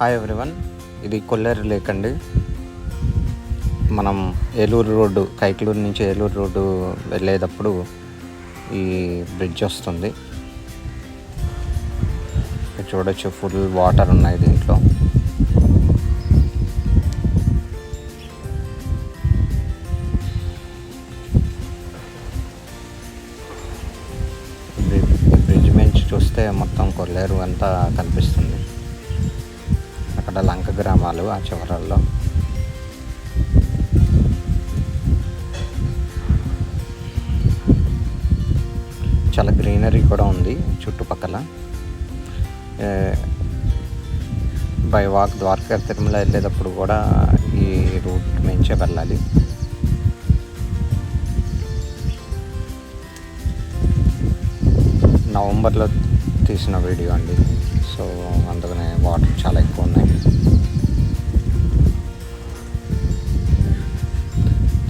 Hi everyone ఇది కొల్లేరు lake అండి. మనం ఏలూరు రోడ్డు కైకలూరు నుంచి ఏలూరు రోడ్డు వెళ్ళేటప్పుడు ఈ బ్రిడ్జ్ వస్తుంది. చూడొచ్చు ఫుల్ వాటర్ ఉన్నాయి దీంట్లో. బ్రిడ్జ్ ఈ బ్రిడ్జ్ నుంచి చూస్తే మొత్తం కొల్లేరు అంతా కనిపిస్తుంది. అక్కడ లంక గ్రామాలు ఆ చివరల్లో. చాలా గ్రీనరీ కూడా ఉంది చుట్టుపక్కల. బై వాక్ ద్వారకా తిరుమల వెళ్ళేటప్పుడు కూడా ఈ రూట్ నుంచే వెళ్ళాలి. నవంబర్లో తీసిన వీడియో అండి. సో అందుకనే వాటర్ చాలా ఎక్కువ ఉన్నాయి.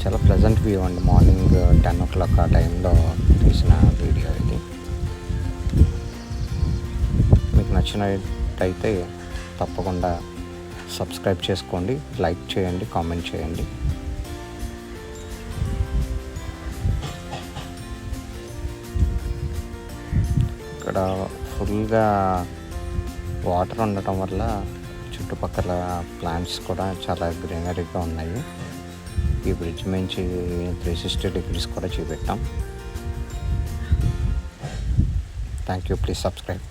చాలా ప్లెజెంట్ వ్యూ అండి. మార్నింగ్ టెన్ ఓ క్లాక్ ఆ టైంలో తీసిన వీడియో ఇది. మీకు నచ్చినట్టయితే తప్పకుండా సబ్స్క్రైబ్ చేసుకోండి లైక్ చేయండి కామెంట్ చేయండి. ఇక్కడ ఫుల్గా వాటర్ ఉండటం వల్ల చుట్టుపక్కల ప్లాంట్స్ కూడా చాలా గ్రీనరీగా ఉన్నాయి. ఈ బ్రిడ్జ్ నుంచి త్రీ సిక్స్టీ డిగ్రీస్ కూడా చూపెట్టాం. Thank you please subscribe